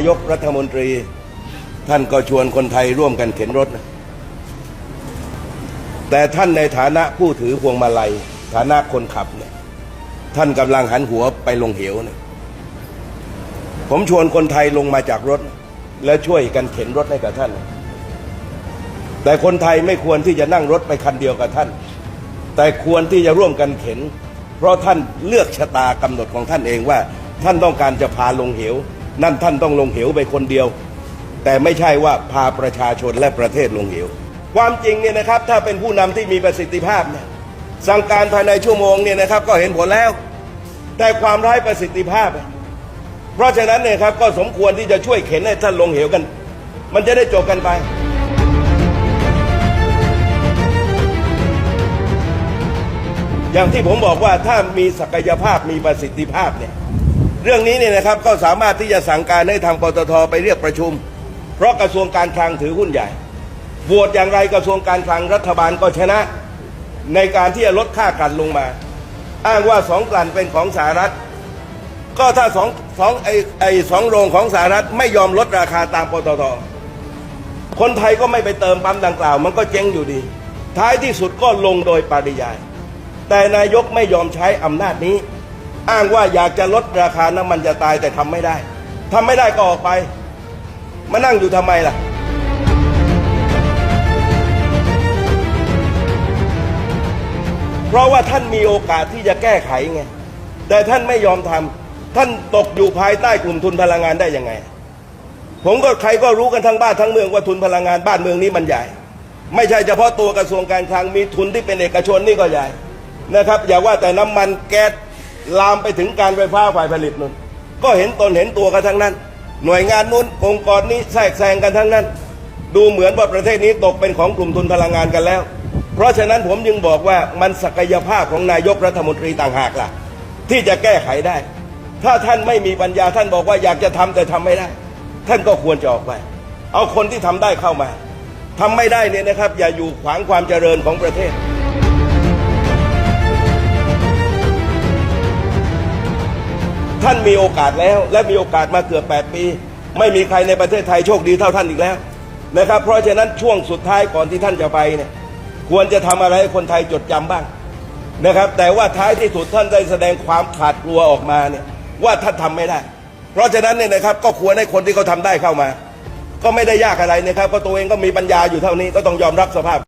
ายกรัฐมนตรีท่านก็ชวนคนไทยร่วมกันเข็นรถนะแต่ท่านในฐานะผู้ถือพวงมาลัย ฐานะคนขับเนี่ยท่านกำลังหันหัวไปลงเหวเนี่ยผมชวนคนไทยลงมาจากรถ และช่วยกันเข็นรถให้กับท่าน แต่คนไทยไม่ควรที่จะนั่งรถไปคันเดียวกับท่าน แต่ควรที่จะร่วมกันเข็น เพราะท่านเลือกชะตากำหนดของท่านเองว่า ท่านต้องการจะพาลงเหว นั่นท่านต้องลงเหวไปคนเดียว แต่ไม่ใช่ว่าพาประชาชนและประเทศลงเหว ความจริงเนี่ยนะครับถ้าเป็นผู้นำที่มีประสิทธิภาพเนี่ยสั่งการภายในชั่วโมงเนี่ยนะครับก็เห็นผลแล้ว แต่ความไร้ประสิทธิภาพ เพราะฉะนั้นเนี่ยครับก็สมควรที่จะช่วยเข็นให้ท่านลงเหวกัน มันจะได้จบกันไปอย่างที่ผมบอกว่าถ้ามีศักยภาพมีประสิทธิภาพเนี่ย เรื่องนี้เนี่ยนะครับก็สามารถที่จะสั่งการให้ทางปตทไปเรียกประชุม เพราะกระทรวงการคลังถือหุ้นใหญ่โหวตอย่างไรกระทรวงการคลังรัฐบาลก็ชนะ ในการที่จะลดค่ากลั่นลงมา อ้างว่าสองกลั่นเป็นของสหรัฐ ก็ถ้าสองสองไอไอสองโรงของสหรัฐไม่ยอมลดราคาตามปตทคนไทยก็ไม่ไปเติมปั๊มดังกล่าว มันก็เจ๊งอยู่ดี ท้ายที่สุดก็ลงโดยปริยาย แต่นายกไม่ยอมใช้อำนาจนี้ อ้างว่าอยากจะลดราคาน้ำมันจะตายแต่ทำไม่ได้ทำไม่ได้ก็ออกไป มานั่งอยู่ทำไมล่ะ เพราะว่าท่านมีโอกาสที่จะแก้ไขไง แต่ท่านไม่ยอมทำท่านตกอยู่ภายใต้กลุ่มทุนพลังงานได้ยังไง ผมก็ใครก็รู้กันทั้งบ้านทั้งเมืองว่าทุนพลังงานบ้านเมืองนี้มันใหญ่ ไม่ใช่เฉพาะตัวกระทรวงการคลังมีทุนที่เป็นเอกชนนี่ก็ใหญ่นะครับ อย่าว่าแต่น้ำมันแก๊ส ลามไปถึงการไฟฟ้าฝ่ายผลิตนู่นก็เห็นตนเห็นตัวกันทั้งนั้น หน่วยงานนู้นองค์กรนี้แทรกแซงกันทั้งนั้น ดูเหมือนว่าประเทศนี้ตกเป็นของกลุ่มทุนพลังงานกันแล้ว เพราะฉะนั้นผมจึงบอกว่ามันศักยภาพของนายกรัฐมนตรีต่างหากล่ะ ที่จะแก้ไขได้ ถ้าท่านไม่มีปัญญาท่านบอกว่าอยากจะทำแต่ทำไม่ได้ ท่านก็ควรจะออกไป เอาคนที่ทำได้เข้ามาทำไม่ได้เนี่ยนะครับ อย่าอยู่ขวางความเจริญของประเทศ ท่านมีโอกาสแล้ว และมีโอกาสมาเกือบ 8 ปี ไม่มีใครในประเทศไทยโชคดีเท่าท่านอีกแล้วนะครับ เพราะฉะนั้นช่วงสุดท้ายก่อนที่ท่านจะไปเนี่ยควรจะทำอะไรให้คนไทยจดจำบ้างนะครับ แต่ว่าท้ายที่สุดท่านได้แสดงความขาดกลัวออกมาเนี่ยว่าท่านทำไม่ได้ เพราะฉะนั้นเนี่ยนะครับก็ควรให้คนที่เขาทำได้เข้ามา ก็ไม่ได้ยากอะไรนะครับเพราะตัวเองก็มีปัญญาอยู่เท่านี้ก็ต้องยอมรับสภาพ